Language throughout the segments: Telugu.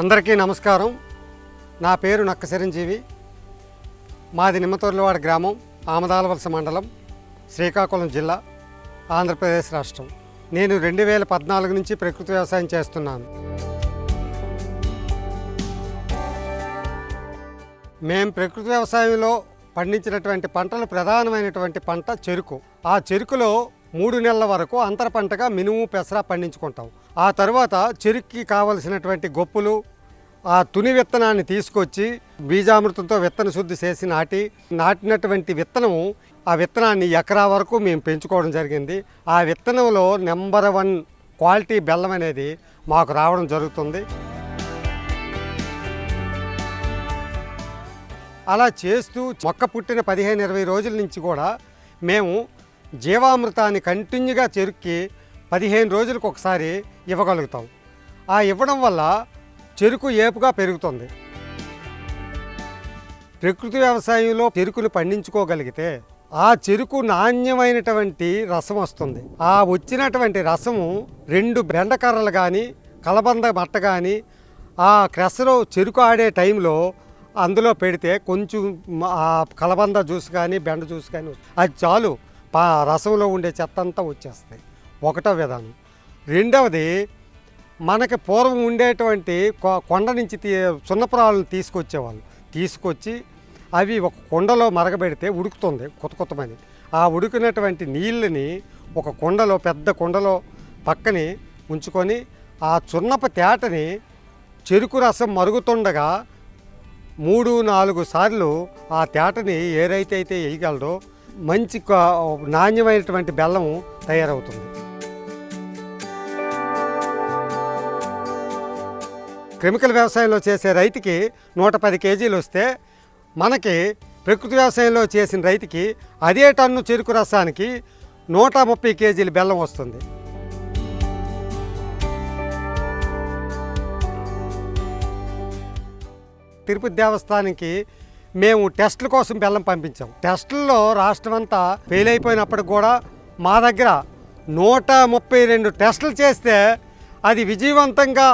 అందరికీ నమస్కారం. నా పేరు నక్క చిరంజీవి. మాది నిమ్మతోర్లవాడ గ్రామం ఆమదాలవలస మండలం శ్రీకాకుళం జిల్లా ఆంధ్రప్రదేశ్ రాష్ట్రం. నేను రెండు వేల పద్నాలుగు నుంచి ప్రకృతి వ్యవసాయం చేస్తున్నాను. మేము ప్రకృతి వ్యవసాయంలో పండించినటువంటి పంటలు ప్రధానమైనటువంటి పంట చెరుకు. ఆ చెరుకులో మూడు నెలల వరకు అంతర పంటగా మినుము పెసర పండించుకుంటాం. ఆ తర్వాత చెరుక్కి కావలసినటువంటి గొప్పులు ఆ తుని విత్తనాన్ని తీసుకొచ్చి బీజామృతంతో విత్తన శుద్ధి చేసి నాటి నాటినటువంటి విత్తనము ఆ విత్తనాన్ని ఎకరా వరకు మేము పెంచుకోవడం జరిగింది. ఆ విత్తనంలో నెంబర్ వన్ క్వాలిటీ బెల్లం అనేది మాకు రావడం జరుగుతుంది. అలా చేస్తూ మొక్క పుట్టిన పదిహేను ఇరవై రోజుల నుంచి కూడా మేము జీవామృతాన్ని కంటిన్యూగా చెరుక్కి పదిహేను రోజులకు ఒకసారి ఇవ్వగలుగుతాం. ఆ ఇవ్వడం వల్ల చెరుకు ఏపుగా పెరుగుతుంది. ప్రకృతి వ్యవసాయంలో చెరుకును పండించుకోగలిగితే ఆ చెరుకు నాణ్యమైనటువంటి రసం వస్తుంది. ఆ వచ్చినటువంటి రసము రెండు బెండకర్రలు కానీ కలబంద మట్ట కానీ ఆ క్రెసలో చెరుకు ఆడే టైంలో అందులో పెడితే కొంచెం ఆ కలబంద జ్యూస్ కానీ బెండ జ్యూస్ కానీ అది చాలు. పా రసంలో ఉండే చెత్త అంతా వచ్చేస్తాయి. ఒకటో విధానం. రెండవది మనకి పూర్వం ఉండేటువంటి కొ- కొండ నుంచి తీ సున్నపురాలను తీసుకొచ్చేవాళ్ళు. తీసుకొచ్చి అవి ఒక కుండలో మరగబెడితే ఉడుకుతుంది కొత్త కొత్తమని ఆ ఉడికినటువంటి నీళ్ళని ఒక కుండలో పెద్ద కుండలో పక్కని ఉంచుకొని ఆ చున్నప తేటని చెరుకు రసం మరుగుతుండగా మూడు నాలుగు సార్లు ఆ తేటని ఏరైతే అయితే వేయగలడో మంచి నాణ్యమైనటువంటి బెల్లం తయారవుతుంది. కెమికల్ వ్యవసాయంలో చేసే రైతుకి నూట పది కేజీలు వస్తే మనకి ప్రకృతి వ్యవసాయంలో చేసిన రైతుకి అదే టన్ను చెరుకు రసానికి నూట ముప్పై కేజీలు బెల్లం వస్తుంది. తిరుపతి దేవస్థానానికి మేము టెస్టుల కోసం బెల్లం పంపించాం. టెస్టుల్లో రాష్ట్రం అంతా ఫెయిల్ అయిపోయినప్పటికి కూడా మా దగ్గర నూట ముప్పై రెండు టెస్టులు చేస్తే అది విజయవంతంగా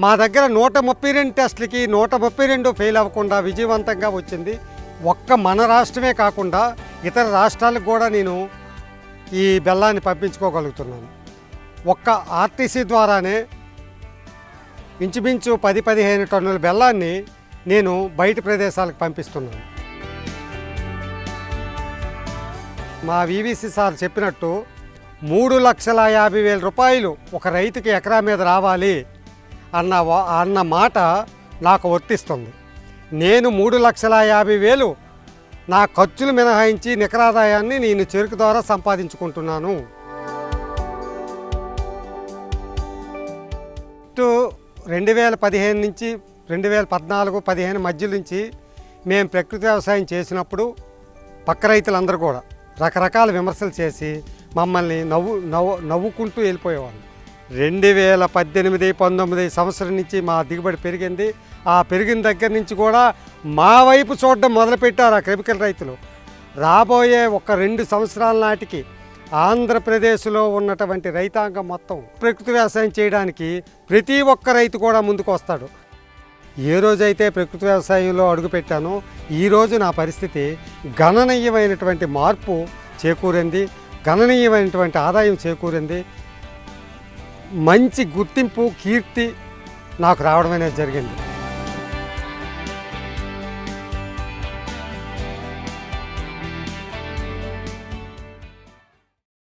మా దగ్గర నూట ముప్పై రెండు టెస్టులకి నూట ముప్పై రెండు ఫెయిల్ అవ్వకుండా విజయవంతంగా వచ్చింది. ఒక్క మన రాష్ట్రమే కాకుండా ఇతర రాష్ట్రాలకు కూడా నేను ఈ బెల్లాన్ని పంపించుకోగలుగుతున్నాను. ఒక్క ఆర్టీసీ ద్వారానే ఇంచుమించు పది పదిహేను టన్నుల బెల్లాన్ని నేను బయట ప్రదేశాలకు పంపిస్తున్నాను. మా వివిసి సార్ చెప్పినట్టు మూడు లక్షల యాభై వేల రూపాయలు ఒక రైతుకి ఎకరా మీద రావాలి. అన్న వా- అన్న మాట నాకు వర్తిస్తుంది. నేను మూడు లక్షల యాభై వేలు నా ఖర్చులు మినహాయించి నికరాదాయాన్ని నేను చెరుకు ద్వారా సంపాదించుకుంటున్నాను. టు రెండు వేల పదిహేను నుంచి రెండు వేల పద్నాలుగు పదిహేను మధ్య నుంచి మేము ప్రకృతి వ్యవసాయం చేసినప్పుడు పక్క రైతులందరూ కూడా రకరకాల విమర్శలు చేసి మమ్మల్ని నవ్వు నవ్వు నవ్వుకుంటూ వెళ్ళిపోయేవాళ్ళు. రెండు వేల పద్దెనిమిది పంతొమ్మిది సంవత్సరం నుంచి మా దిగుబడి పెరిగింది. ఆ పెరిగిన దగ్గర నుంచి కూడా మా వైపు చూడడం మొదలుపెట్టారు ఆ కెమికల్ రైతులు. రాబోయే ఒక రెండు సంవత్సరాల నాటికి ఆంధ్రప్రదేశ్లో ఉన్నటువంటి రైతాంగం మొత్తం ప్రకృతి వ్యవసాయం చేయడానికి ప్రతి ఒక్క రైతు కూడా ముందుకు వస్తాడు ఏ రోజైతే ప్రకృతి వ్యవసాయంలో అడుగుపెట్టానో ఈరోజు నా పరిస్థితి గణనీయమైనటువంటి మార్పు చేకూరింది గణనీయమైనటువంటి ఆదాయం చేకూరింది మంచి గుర్తింపు కీర్తి నాకు రావడం అనేది జరిగింది.